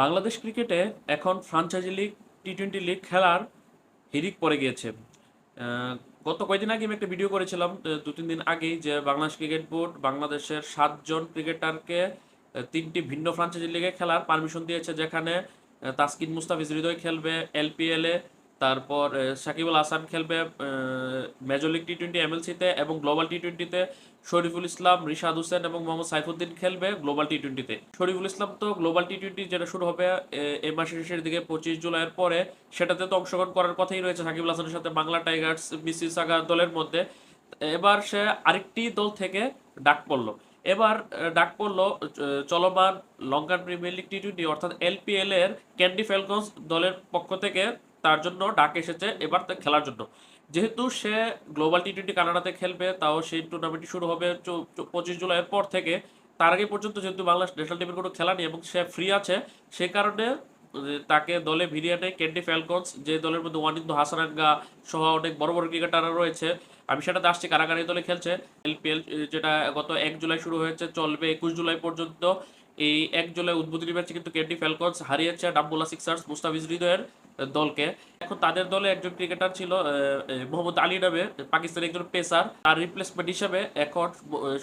বাংলাদেশ ক্রিকেটে এখন franchise league T twenty league খেলার হিরিক পড়ে গিয়েছে। গত কয়েকদিন আগে আমি একটা ভিডিও করেছিলাম দু তিন দিন আগেই যে বাংলাদেশ ক্রিকেট বোর্ড বাংলাদেশের সাতজন ক্রিকেটারকে তিনটি ভিন্ন ফ্রাঞ্চাইজি লিগে খেলার পারমিশন দিয়েছে, যেখানে তাসকিন মুস্তাফিজ হৃদয় খেলবে এলপিএল তারপর সাকিব আল হাসান খেলবে মেজর লিগ টি টোয়েন্টি এমএলসিতে এবং গ্লোবাল টি টোয়েন্টিতে শরীফুল ইসলাম রিশাদ হোসেন এবং মোহাম্মদ সাইফুদ্দিন খেলবে গ্লোবাল টি টোয়েন্টিতে শরীফুল ইসলাম তো গ্লোবাল টি টোয়েন্টি যেটা শুরু হবে এ, এই মাসের শেষের দিকে পঁচিশ জুলাইয়ের পরে সেটাতে তো অংশগ্রহণ করার কথাই রয়েছে সাকিব আল হাসানের সাথে বাংলা টাইগার্স বিসি সাগা দলের মধ্যে। এবার সে আরেকটি দল থেকে ডাক পড়ল। এবার ডাক পড়ল চলমান Lankan premier league T twenty অর্থাৎ এলপিএল এর ক্যান্ডি ফ্যালকনস দলের পক্ষ থেকে তার জন্য ডাক এসেছে এবার তা খেলার জন্য। যেহেতু সে গ্লোবাল টি টোয়েন্টি কানাডাতে খেলবে, তাও সেই টুর্নামেন্টটি শুরু হবে পঁচিশ জুলাইয়ের পর থেকে। তার আগে পর্যন্ত যেহেতু বাংলাদেশ ন্যাশনাল টিমের কোনো খেলা নেই এবং সে ফ্রি আছে, সে কারণে তাকে দলে ভিড়িয়ে নেয় ক্যান্ডি ফ্যালকনস যে দলের মধ্যে ওয়ানিন্দু হাসানাঙ্গা সহ অনেক বড় বড় ক্রিকেটাররা রয়েছে। আমি সেটাতে আসছি কারাগারি দলে খেলছে। এলপিএল যেটা গত এক জুলাই শুরু হয়েছে, চলবে একুশ জুলাই পর্যন্ত। এই এক জুলাই উদ্বোধনী ম্যাচে কিন্তু ক্যান্ডি ফ্যালকনস হারিয়েছে ডাম্বুলা সিক্সার্স মুস্তাফিজ হৃদয়ের দলকে। এখন তাদের দলে একজন ক্রিকেটার ছিল মোহাম্মদ আলী নামে পাকিস্তানের একজন পেসার। তার রিপ্লেসমেন্ট হিসেবে এখন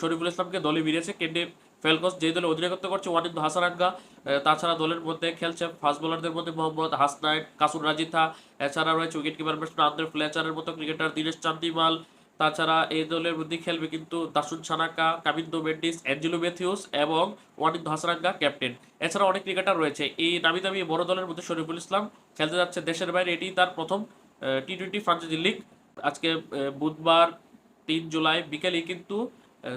শরীফুল ইসলামকে দলে মিলিয়েছে কেন্দ্রে ফেলকস যে দলে অধিনায়কত্ব করছে ওয়ানিন্দু হাসানাঙ্গা আহ, তাছাড়া দলের মধ্যে খেলছে ফাস্ট বোলারদের মধ্যে মোহাম্মদ হাসনাইন কাসুর রাজিথা। এছাড়া রয়েছে উইকেট কিপার ব্যাটসম্যান আন্দ্রে ফ্লেচারের মতো ক্রিকেটার দীনেশ চান্দিমাল তাছাড়া এই দলের মধ্যে খেলবে কিন্তু দাসুন সানাকা কাবিন্দো মেন্ডিস অ্যাঞ্জেলো মেথিউস এবং ওয়ানিন্দু হাসানাঙ্গা ক্যাপ্টেন। এছাড়া অনেক ক্রিকেটার রয়েছে। এই নামি দামি বড় দলের মধ্যে শরীফুল ইসলাম খেলতে যাচ্ছে দেশের বাইরে। এটি তার প্রথম টি টোয়েন্টি ফ্রাঞ্চাইজি লিগ আজকে বুধবার তিন জুলাই বিকেলেই কিন্তু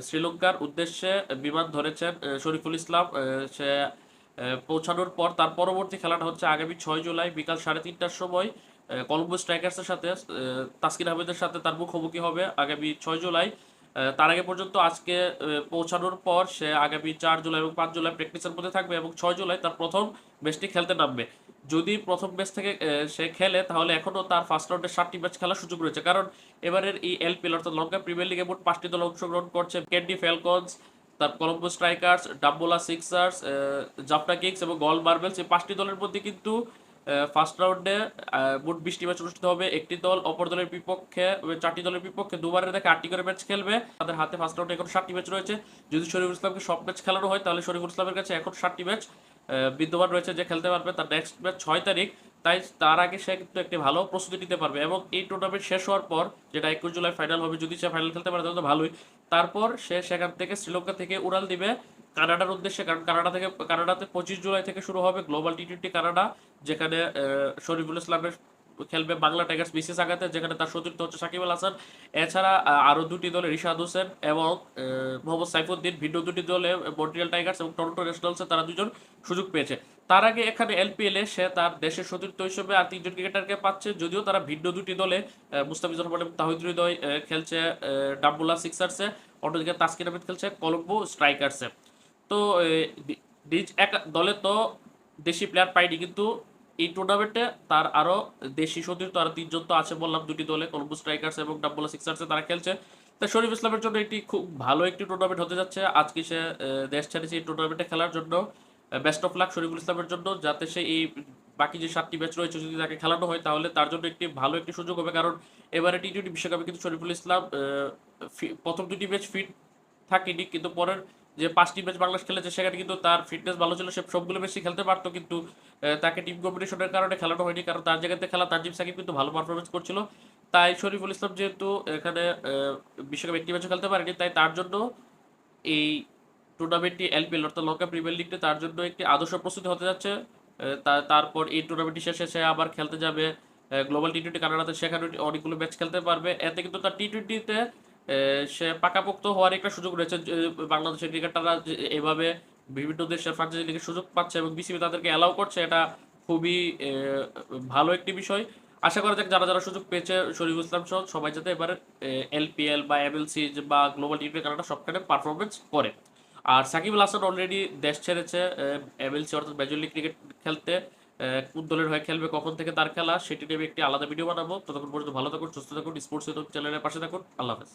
শ্রীলঙ্কার উদ্দেশ্যে বিমান ধরেছেন শরীফুল ইসলাম। সে পৌঁছানোর পর তার পরবর্তী খেলাটা হচ্ছে আগামী ছয় জুলাই বিকাল সাড়ে তিনটার সময় কলম্বো স্ট্রাইকার্সের সাথে আহ, তাসকিন আহমেদের সাথে তার মুখোমুখি হবে আগামী ছয় জুলাই। তার আগে পর্যন্ত আজকে পৌঁছানোর পর সে আগামী চার জুলাই এবং পাঁচ জুলাই প্র্যাকটিসের মধ্যে থাকবে এবং ছয় জুলাই তার প্রথম ম্যাচটি খেলতে নামবে। যদি প্রথম ম্যাচ থেকে সে খেলে তাহলে এখনও তার ফার্স্ট রাউন্ডে সাতটি ম্যাচ খেলার সুযোগ রয়েছে। কারণ এবারের এই এলপিএল অর্থাৎ লঙ্কা প্রিমিয়ার লিগে মোট পাঁচটি দল অংশগ্রহণ করছে ক্যান্ডি ফ্যালকনস তার Colombo Strikers Dambulla Sixers Jaffna Kings এবং গল মার্বেলস। এই পাঁচটি দলের মধ্যে কিন্তু ফার্স্ট রাউন্ডে মোট বিশটি ম্যাচ অনুষ্ঠিত হবে। একটি দল অপর দলের বিপক্ষে চারটি দলের বিপক্ষে দুবারের দেখে আটটি করে ম্যাচ খেলবে। তাদের হাতে ফার্স্ট রাউন্ডে এখন ষাটটি ম্যাচ রয়েছে। যদি শরীফুল ইসলামকে সব ম্যাচ খেলানো হয়, তাহলে শরীফুল ইসলামের কাছে এখন ষাটটি ম্যাচ বিদ্যমান রয়েছে যে খেলতে পারবে তার নেক্সট ম্যাচ ছয় তারিখ। তাই তার আগে সে কিন্তু একটি ভালো প্রস্তুতি নিতে পারবে এবং এই টুর্নামেন্ট শেষ হওয়ার পর যেটা একুশ জুলাই ফাইনাল হবে, যদি সে ফাইনাল খেলতে পারে তাহলে তো ভালোই। তারপর সে সেখান থেকে শ্রীলঙ্কা থেকে উড়াল দিবে কানাডার উদ্দেশ্যে। কারণ কানাডা থেকে, কানাডাতে পঁচিশ জুলাই থেকে শুরু হবে গ্লোবাল টি টোয়েন্টি কানাডা। যেখানে শরীফুল ইসলামের খেলবে বাংলা টাইগার্স বিসিএস আগাতে যেখানে তার সতীর্থ হচ্ছে সাকিব আল হাসান। এছাড়া আহ, আরও দুটি দলে রিশাদ হোসেন এবং মোহাম্মদ সাইফুদ্দিন ভিন্ন দুটি দলে মন্ট্রিয়াল টাইগার্স এবং টরন্টো ন্যাশনালসে তারা দুজন সুযোগ পেয়েছে। তার আগে এখানে এলপিএল সে তার দেশের সতীর্থ হিসেবে আর তিনজন ক্রিকেটারকে পাচ্ছে যদিও তারা ভিন্ন দুটি দলে মুস্তাফিজুর রহমান এবং তাহিদ হৃদয় খেলছে ডাম্বুলা সিক্সার্সে অন্যদিকে তাসকিন আহমেদ খেলছে কলম্বো স্ট্রাইকার্সে। তো এক দলে তো দেশি প্লেয়ার পাইনি কিন্তু এই টুর্নামেন্টে তার আরও দেশি সতীর্থ আরও তিনজন তো আছে বললাম দুটি দলে কলম্বো স্ট্রাইকার্স এবং ডাব্বুলা সিক্সার্সে তারা খেলছে। তা শরীফ ইসলামের জন্য এটি খুব ভালো একটি টুর্নামেন্ট হতে যাচ্ছে। আজকে সে দেশ ছেড়েছে এই টুর্নামেন্টে খেলার জন্য। বেস্ট অফ লাক শরীফুল ইসলামের জন্য, যাতে সে এই বাকি যে সাতটি ম্যাচ রয়েছে যদি তাকে খেলানো হয়, তাহলে তার জন্য একটি ভালো একটি সুযোগ হবে। কারণ এবারে টি টোয়েন্টি বিশ্বকাপে কিন্তু শরীফুল ইসলাম প্রথম দুটি ম্যাচ ফিট থাকেনি, কিন্তু পরের যে পাঁচটি ম্যাচ বাংলাদেশ খেলেছে, সেখানে কিন্তু তার ফিটনেস ভালো ছিল, সে সবগুলো ম্যাচই খেলতে পারতো, কিন্তু তাকে টিম কম্পিটিশনের কারণে খেলানো হয়নি, কারণ তার জায়গাতে খেলা, তানজিম সাকিব কিন্তু ভালো পারফরমেন্স করছিল। তাই শরীফুল ইসলাম যেহেতু এখানে বিশ্বকাপ একটি ম্যাচও খেলতে পারেনি, তাই তার জন্য এই টুর্নামেন্টটি এলপিএল অর্থাৎ লঙ্কা প্রিমিয়ার লিগটি তার জন্য একটি আদর্শ প্রস্তুতি হতে যাচ্ছে। তারপর এই টুর্নামেন্টটি শেষে সে আবার খেলতে যাবে গ্লোবাল টি টোয়েন্টি কানাডাতে সেখানে অনেকগুলো ম্যাচ খেলতে পারবে। এতে কিন্তু তার টি টোয়েন্টিতে সে পাকাপোক্ত হওয়ার একটা সুযোগ রয়েছে বাংলাদেশের ক্রিকেটাররা এভাবে বিভিন্ন দেশের ফ্রাঞ্চাইজি লিগে সুযোগ পাচ্ছে এবং বিসিবি তাদেরকে অ্যালাউ করছে, এটা খুবই ভালো একটি বিষয়। আশা করা যাক যারা যারা সুযোগ পেয়েছে, শরীফুল ইসলাম সহ সবাই যাতে এবারে এলপিএল বা এমএলসি বা গ্লোবাল টি কানাডা সবখানে পারফরমেন্স করে। আর সাকিব আল হাসান অলরেডি দেশ ছেড়েছে এমএলসি অর্থাৎ মেজর লিগ ক্রিকেট খেলতে কোন দলের হয়ে খেলবে, কখন থেকে তার খেলা, সেটি নিয়ে একটি আলাদা ভিডিও বানাবো। ততক্ষণ পর্যন্ত ভালো থাকুন, সুস্থ থাকুন স্পোর্টস চ্যানেলের পাশে থাকুন। আল্লাহ হাফেজ।